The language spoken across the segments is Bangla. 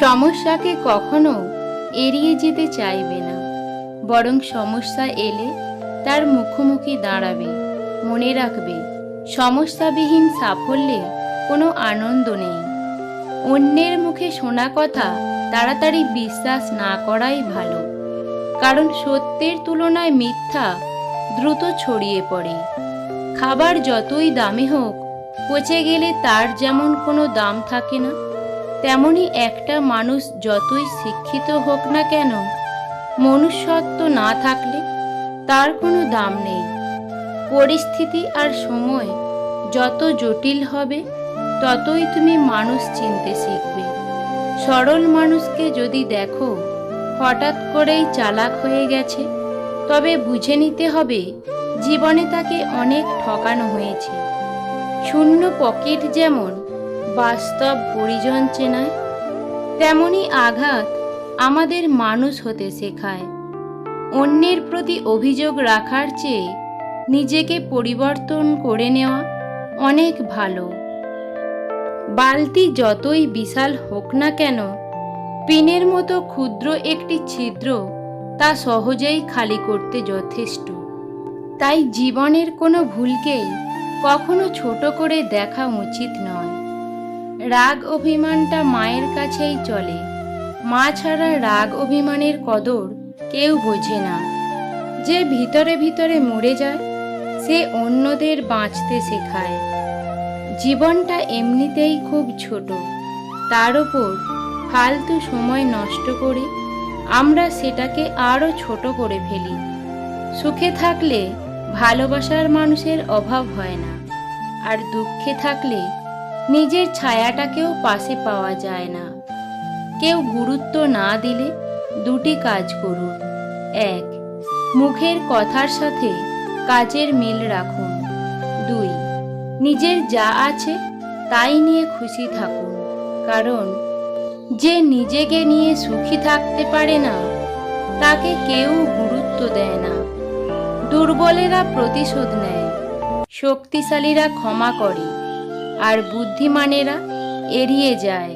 সমস্যাকে কখনো এড়িয়ে যেতে চাইবে না। বরং সমস্যা এলে তার মুখোমুখি দাঁড়াবে, মনে রাখবে, সমস্যাবিহীন সাফল্যে কোনো আনন্দ নেই। অন্যের মুখে শোনা কথা তাড়াতাড়ি বিশ্বাস না করাই ভালো, কারণ সত্যের তুলনায় মিথ্যা দ্রুত ছড়িয়ে পড়ে। খাবার যতই দামি হোক, পচে গেলে তার যেমন কোনো দাম থাকে না তেমনি একটা মানুষ যতই শিক্ষিত হোক না কেন, মনুষ্যত্ব না থাকলে তার কোনো দাম নেই। পরিস্থিতি আর সময় যত জটিল হবে, ততই তুমি মানুষ চিনতে শিখবে। সরল মানুষকে যদি দেখো, হঠাৎ করেই চালাক হয়ে গেছে, তবে বুঝে নিতে হবে জীবনে তাকে অনেক ঠকানো হয়েছে। শূন্য পকেট যেমন বাস্তব পরিজন চেনায়, তেমনি আঘাত আমাদের মানুষ হতে শেখায়। অন্যের প্রতি অভিযোগ রাখার চেয়ে নিজেকে পরিবর্তন করে নেওয়া অনেক ভালো। বালতি যতই বিশাল হোক না কেন, পিনের মতো ক্ষুদ্র একটি ছিদ্র তা সহজেই খালি করতে যথেষ্ট। তাই জীবনের কোনো ভুলকেই কখনো ছোট করে দেখা উচিত নয়। রাগ অভিমানটা মায়ের কাছেই চলে। মা ছাড়া রাগ অভিমানের কদর কেউ বোঝে না। যে ভিতরে ভিতরে মরে যায়, সে অন্যদের বাঁচতে শেখায়। জীবনটা এমনিতেই খুব ছোট। তার ওপর ফালতু সময় নষ্ট করে আমরা সেটাকে আরও ছোট করে ফেলি। সুখে থাকলে ভালোবাসার মানুষের অভাব হয় না। আর দুঃখে থাকলে নিজের ছায়াটাকেও পাশে পাওয়া যায় না। কেউ গুরুত্ব না দিলে দুটি কাজ করুন। এক, মুখের কথার সাথে কাজের মিল রাখুন। দুই, নিজের যা আছে তাই নিয়ে খুশি থাকুন। কারণ যে নিজেকে নিয়ে সুখী থাকতে পারে না, তাকে কেউ গুরুত্ব দেয় না। দুর্বলেরা প্রতিশোধ নেয়, শক্তিশালীরা ক্ষমা করে। আর বুদ্ধিমানেরা এড়িয়ে যায়।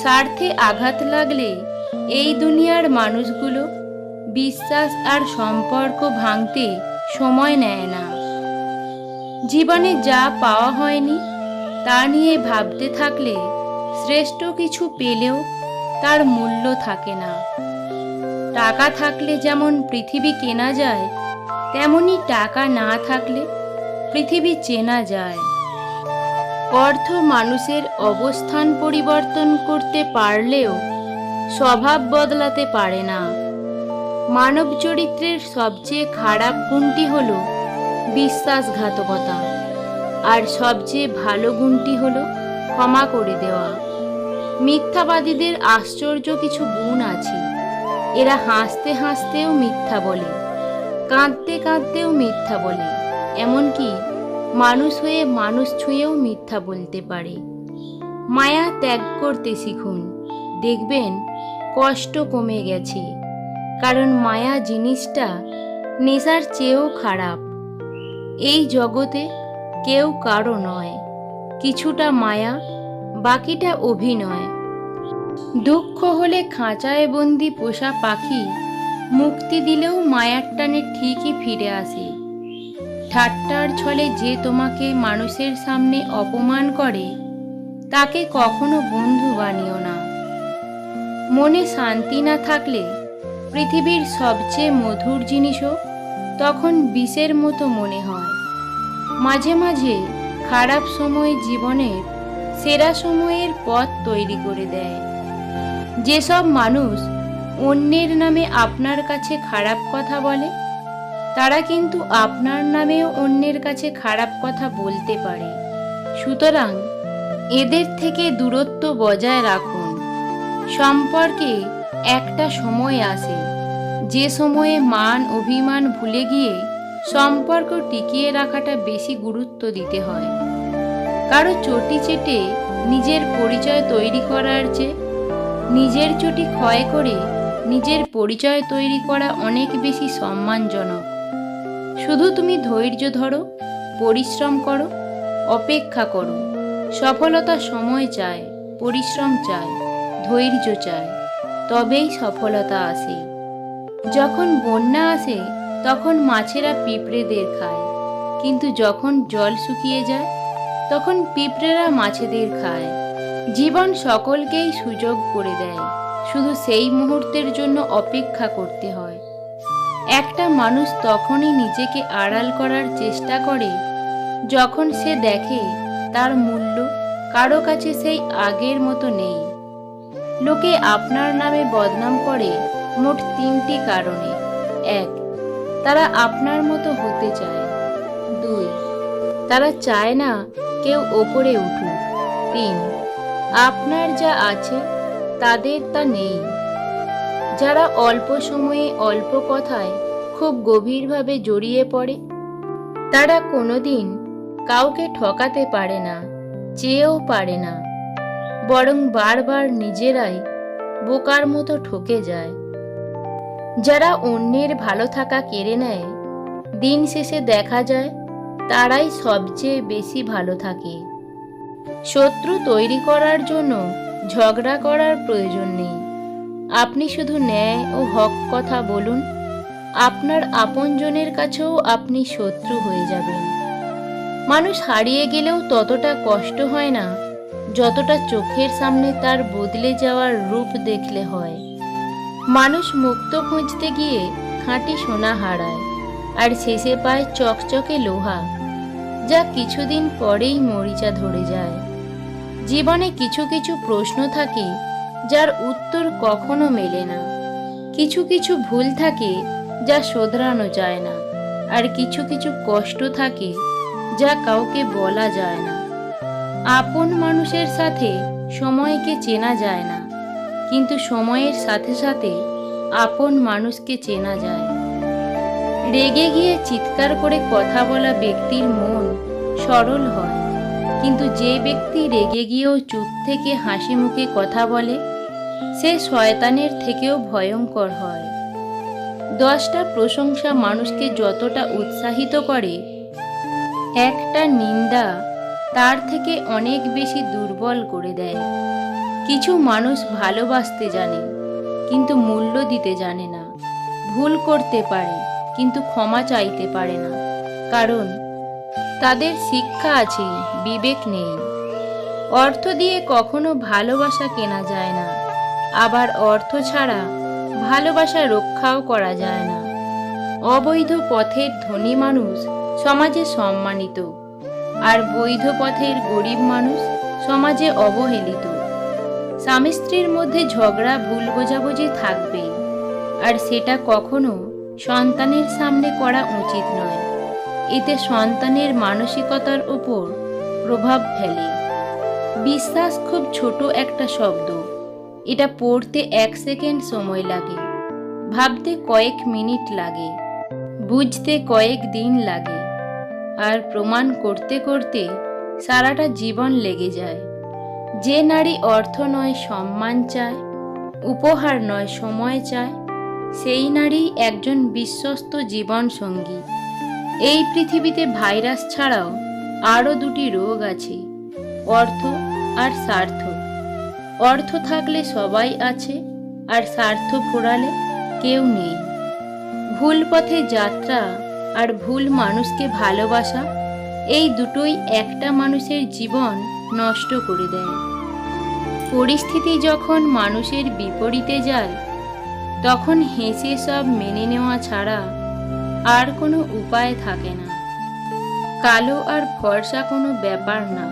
স্বার্থে আঘাত লাগলে এই দুনিয়ার মানুষগুলো বিশ্বাস আর সম্পর্ক ভাঙতে সময় নেয় না। জীবনে যা পাওয়া হয়নি তা নিয়ে ভাবতে থাকলে শ্রেষ্ঠ কিছু পেলেও তার মূল্য থাকে না। টাকা থাকলে যেমন পৃথিবী কেনা যায়, তেমনি টাকা না থাকলে পৃথিবী চেনা যায়। অর্থ মানুষের অবস্থান পরিবর্তন করতে পারলেও স্বভাব বদলাতে পারে না। মানব চরিত্রের সবচেয়ে খারাপ গুণটি হল বিশ্বাসঘাতকতা। আর সবচেয়ে ভালো গুণটি হল ক্ষমা করে দেওয়া। মিথ্যাবাদীদের আশ্চর্য কিছু গুণ আছে। এরা হাসতে হাসতেও মিথ্যা বলে, কাঁদতে কাঁদতেও মিথ্যা বলে। এমনকি মানুষ হয়ে মানুষ ছুঁয়েও মিথ্যা বলতে পারে। মায়া ত্যাগ করতে শিখুন। দেখবেন কষ্ট কমে গেছে। কারণ মায়া জিনিসটা নেশার চেয়েও খারাপ। এই জগতে কেউ কারও নয়। কিছুটা মায়া, বাকিটা অভিনয়। দুঃখ হলে খাঁচায় বন্দি পোষা পাখি মুক্তি দিলেও মায়ার টানে ঠিকই ফিরে আসে। ঠাট্টার ছলে যে তোমাকে মানুষের সামনে অপমান করে, তাকে কখনো বন্ধু বানিও না। মনে শান্তি না থাকলে পৃথিবীর সবচেয়ে মধুর জিনিসও তখন বিষের মতো মনে হয়। মাঝে মাঝে খারাপ সময় জীবনের সেরা সময়ের পথ তৈরি করে দেয়। যেসব মানুষ অন্যের নামে আপনার কাছে খারাপ কথা বলে তারা কিন্তু আপনার নামেও অন্যের কাছে খারাপ কথা বলতে পারে। সুতরাং এদের থেকে দূরত্ব বজায় রাখুন। সম্পর্কে একটা সময় আসে যে সময়ে মান অভিমান ভুলে গিয়ে সম্পর্ক টিকিয়ে রাখাটা বেশি গুরুত্ব দিতে হয়। কারও চটি চেটে নিজের পরিচয় তৈরি করার চেয়ে নিজের চটি ক্ষয় করে নিজের পরিচয় তৈরি করা অনেক বেশি সম্মানজনক। শুধু তুমি ধৈর্য ধরো, পরিশ্রম করো, অপেক্ষা করো। সফলতা সময় চায়, পরিশ্রম চায়, ধৈর্য চায়, তবেই সফলতা আসে। যখন বন্যা আসে, তখন মাছেরা পিঁপড়েদের খায়। কিন্তু যখন জল শুকিয়ে যায়, তখন পিঁপড়েরা মাছেদের খায়। জীবন সকলকেই সুযোগ করে দেয়। শুধু সেই মুহূর্তের জন্য অপেক্ষা করতে হয়। একটা মানুষ তখনই নিজেকে আড়াল করার চেষ্টা করে যখন সে দেখে তার মূল্য কারও কাছে সেই আগের মতো নেই। লোকে আপনার নামে বদনাম করে মোট তিনটি কারণে। এক, তারা আপনার মতো হতে চায়। দুই, তারা চায় না কেউ ওপরে উঠুক। তিন, আপনার যা আছে তাদের তা নেই। যারা অল্প সময়ে অল্প কথায় খুব গভীরভাবে জড়িয়ে পড়ে, তারা কোনোদিন কাউকে ঠকাতে পারে না, চেয়েও পারে না, বরং বারবার নিজেরাই বোকার মতো ঠকে যায়। যারা অন্যের ভালো থাকা কেড়ে নেয়, দিন শেষে দেখা যায় তারাই সবচেয়ে বেশি ভালো থাকে। শত্রু তৈরি করার জন্য ঝগড়া করার প্রয়োজন নেই। আপনি শুধু ন্যায় ও হক কথা বলুন, আপনার আপনজনের কাছেও আপনি শত্রু হয়ে যাবেন। মানুষ হারিয়ে গেলেও ততটা কষ্ট হয় না, যতটা চোখের সামনে তার বদলে যাওয়ার রূপ দেখলে হয়। মানুষ মুক্ত খুঁজতে গিয়ে খাঁটি সোনা হারায়, আর শেষে পায় চকচকে লোহা, যা কিছুদিন পরেই মরিচা ধরে যায়। জীবনে কিছু কিছু প্রশ্ন থাকে যার উত্তর কখনো মেলে না। কিছু কিছু ভুল থাকে যা শোধরানো যায় না, আর কিছু কিছু কষ্ট থাকে যা কাউকে বলা যায় না। আপন মানুষের সাথে সময়কে চেনা যায় না, কিন্তু সময়ের সাথে সাথে আপন মানুষকে চেনা যায়। রেগে গিয়ে চিৎকার করে কথা বলা ব্যক্তির মন সরল হয়, কিন্তু যে ব্যক্তি রেগে গিয়েও চুপ থেকে হাসি মুখে কথা বলে সে শয়তানের থেকেও ভয়ঙ্কর হয়। দশটা প্রশংসা মানুষকে যতটা উৎসাহিত করে, একটা নিন্দা তার থেকে অনেক বেশি দুর্বল করে দেয়। কিছু মানুষ ভালোবাসতে জানে, কিন্তু মূল্য দিতে জানে না। ভুল করতে পারে, কিন্তু ক্ষমা চাইতে পারে না। কারণ তাদের শিক্ষা আছে, বিবেক নেই। অর্থ দিয়ে কখনো ভালোবাসা কেনা যায় না। আবার অর্থ ছাড়া ভালোবাসা রক্ষাও করা যায় না। অবৈধ পথের ধনী মানুষ সমাজে সম্মানিত, আর বৈধ পথের গরিব মানুষ সমাজে অবহেলিত। স্বামী স্ত্রীর মধ্যে ঝগড়া, ভুল বোঝাবুঝি থাকবেই আর সেটা কখনো সন্তানের সামনে করা উচিত নয়। এতে সন্তানের মানসিকতার উপর প্রভাব ফেলে। বিশ্বাস খুব ছোট একটা শব্দ। এটা পড়তে এক সেকেন্ড সময় লাগে, ভাবতে কয়েক মিনিট লাগে, বুঝতে কয়েক দিন লাগে, আর প্রমাণ করতে করতে সারাটা জীবন লেগে যায়। যে নারী অর্থ নয়, সম্মান চায়, উপহার নয়, সময় চায়, সেই নারী একজন বিশ্বস্ত জীবন সঙ্গী এই পৃথিবীতে ভাইরাস ছাড়াও আরও দুটি রোগ আছে, অর্থ আর স্বার্থ। অর্থ থাকলে সবাই আছে, আর স্বার্থ ফোরালে কেউ নেই। ভুল পথে যাত্রা আর ভুল মানুষকে ভালোবাসা, এই দুটোই একটা মানুষের জীবন নষ্ট করে দেয়। পরিস্থিতি যখন মানুষের বিপরীতে যায়, তখন হেসে সব মেনে নেওয়া ছাড়া আর কোনো উপায় থাকে না। কালো আর ফর্সা কোনো ব্যাপার না।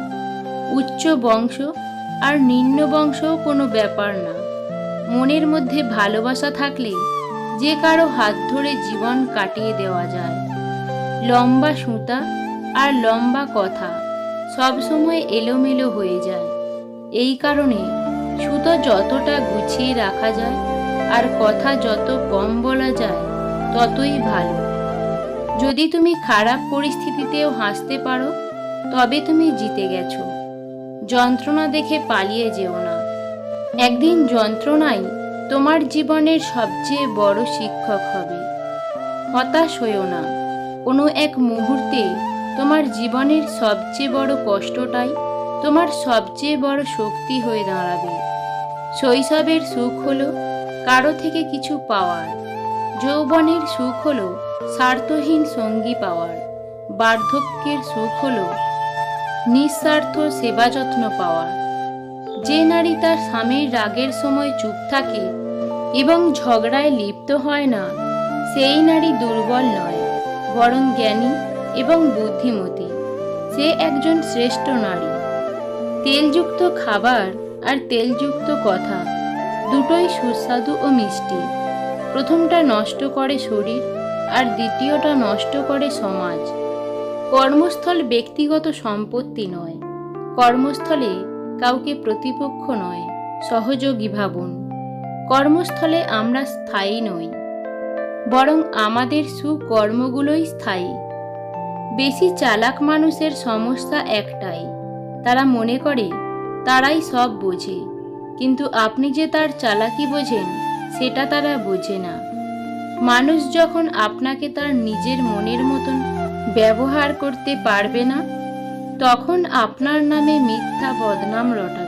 উচ্চ বংশ আর নিম্ন বংশও কোনো ব্যাপার না। মনের মধ্যে ভালোবাসা থাকলে যে কারও হাত ধরে জীবন কাটিয়ে দেওয়া যায়। লম্বা সুতা আর লম্বা কথা সবসময় এলোমেলো হয়ে যায়। এই কারণে সুতো যতটা গুছিয়ে রাখা যায় আর কথা যত কম বলা যায়, ততই ভালো। যদি তুমি খারাপ পরিস্থিতিতেও হাসতে পারো, তবে তুমি জিতে গেছো। যন্ত্রণা দেখে পালিয়ে যেও না। একদিন যন্ত্রণাই তোমার জীবনের সবচেয়ে বড় শিক্ষক হবে। হতাশ হইও না। কোনো এক মুহূর্তে তোমার জীবনের সবচেয়ে বড় কষ্টটাই তোমার সবচেয়ে বড় শক্তি হয়ে দাঁড়াবে। শৈশবের সুখ হলো কারও থেকে কিছু পাওয়ার। যৌবনের সুখ হলো স্বার্থহীন সঙ্গী পাওয়ার। বার্ধক্যের সুখ হলো নিঃস্বার্থ সেবা যত্ন পাওয়ার যে নারী তার স্বামীর রাগের সময় চুপ থাকে এবং ঝগড়ায় লিপ্ত হয় না, সেই নারী দুর্বল নয়, বরং জ্ঞানী এবং বুদ্ধিমতী। সে একজন শ্রেষ্ঠ নারী। তেলযুক্ত খাবার আর তেলযুক্ত কথা দুটোই সুস্বাদু ও মিষ্টি। প্রথমটা নষ্ট করে শরীর আর দ্বিতীয়টা নষ্ট করে সমাজ। কর্মস্থল ব্যক্তিগত সম্পত্তি নয়। কর্মস্থলে কাউকে প্রতিপক্ষ নয়, সহযোগী ভাবুন। কর্মস্থলে আমরা স্থায়ী নই, বরং আমাদের সুকর্মগুলোই স্থায়ী। বেশি চালাক মানুষের সমস্যা একটাই, তারা মনে করে, তারাই সব বোঝে। কিন্তু আপনি যে তার চালাকি বোঝেন, সেটা তারা বোঝে না। মানুষ যখন আপনাকে তার নিজের মনের মতন ব্যবহার করতে পারবে না তখন আপনার নামে মিথ্যা বদনাম রটাবে।